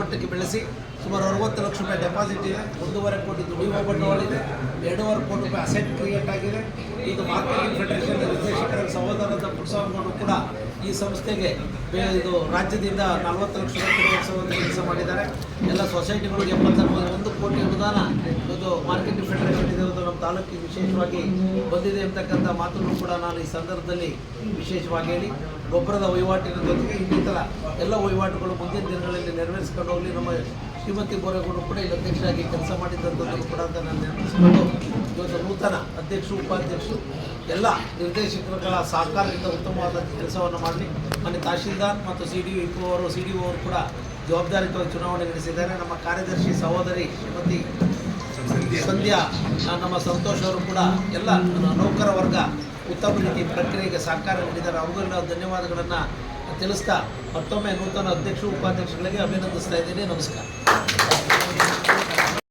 ಮಟ್ಟಕ್ಕೆ ಬೆಳೆಸಿ ಸುಮಾರು ಅರವತ್ತು ಲಕ್ಷ ರೂಪಾಯಿ ಡೆಪಾಸಿಟ್ ಇದೆ. ಒಂದೂವರೆ ಕೋಟಿ ದುಡಿಯುವ ಬಂಡವಾಳ ಇದೆ. ಎರಡೂವರೆ ಕೋಟಿ ರೂಪಾಯಿ ಅಸೆಟ್ ಕ್ರಿಯೇಟ್ ಆಗಿದೆ. ಇದು ಮಾರ್ಕೆಟಿಂಗ್ ಫೆಡರೇಷನ್ ನಿರ್ದೇಶಕರ ಸಹೋದರದ ಪುಟ್ಸ್ವಾಮಿಗಳು ಕೂಡ ಈ ಸಂಸ್ಥೆಗೆ ಇದು ರಾಜ್ಯದಿಂದ ನಲವತ್ತು ಲಕ್ಷ ರೂಪಾಯಿ ಕೆಲಸ ಮಾಡಿದ್ದಾರೆ. ಎಲ್ಲ ಸೊಸೈಟಿಗಳಿಗೆ ಎಪ್ಪತ್ತೊಂಬತ್ತು ಒಂದು ಕೋಟಿ ಅನುದಾನ ಇದು ಮಾರ್ಕೆಟಿಂಗ್ ಫೆಡರೇಷನ್ ಇದೆ ಅದು ನಮ್ಮ ತಾಲೂಕಿಗೆ ವಿಶೇಷವಾಗಿ ಬಂದಿದೆ ಅಂತಕ್ಕಂಥ ಮಾತನ್ನು ಕೂಡ ನಾನು ಈ ಸಂದರ್ಭದಲ್ಲಿ ವಿಶೇಷವಾಗಿ ಹೇಳಿ. ಗೊಬ್ಬರದ ವಹಿವಾಟಿನ ಜೊತೆಗೆ ಇನ್ನಿತರ ಎಲ್ಲ ವಹಿವಾಟುಗಳು ಮುಂದಿನ ದಿನಗಳಲ್ಲಿ ನೆರವೇರಿಸ್ಕೊಂಡು ಹೋಗಲಿ. ನಮ್ಮ ಶ್ರೀಮತಿ ಬೋರೇಗೌಡರು ಕೂಡ ಇಲ್ಲಿ ಅಧ್ಯಕ್ಷರಾಗಿ ಕೆಲಸ ಮಾಡಿದ್ದಂಥದ್ದು ಕೂಡ ಅಂತ ನಾನು ನೆನಪಿಸಿಕೊಂಡು ಇವತ್ತು ನೂತನ ಅಧ್ಯಕ್ಷರು, ಉಪಾಧ್ಯಕ್ಷರು, ಎಲ್ಲ ನಿರ್ದೇಶಕರುಗಳ ಸಹಕಾರದಿಂದ ಉತ್ತಮವಾದ ಕೆಲಸವನ್ನು ಮಾಡಲಿ. ಮನೆ ತಹಶೀಲ್ದಾರ್ ಮತ್ತು ಸಿ ಡಿ ಇಪ್ಪು ಅವರು ಸಿ ಡಿ ಅವರು ಕೂಡ ಜವಾಬ್ದಾರಿಯುತವಾಗಿ ಚುನಾವಣೆ ನಡೆಸಿದ್ದಾರೆ. ನಮ್ಮ ಕಾರ್ಯದರ್ಶಿ ಸಹೋದರಿ ಶ್ರೀಮತಿ ಸಂಧ್ಯಾ ನಮ್ಮ ಸಂತೋಷ್ ಅವರು ಕೂಡ ಎಲ್ಲ ನೌಕರ ವರ್ಗ ಉತ್ತಮ ರೀತಿ ಪ್ರಕ್ರಿಯೆಗೆ ಸಹಕಾರ ನೀಡಿದ್ದಾರೆ. ಅವ್ರಿಗೆಲ್ಲ ಧನ್ಯವಾದಗಳನ್ನು ತಿಳಿಸ್ತಾ ಮತ್ತೊಮ್ಮೆ ನೂತನ ಅಧ್ಯಕ್ಷರು ಉಪಾಧ್ಯಕ್ಷಗಳಿಗೆ ಅಭಿನಂದಿಸ್ತಾ ಇದ್ದೀನಿ. ನಮಸ್ಕಾರ.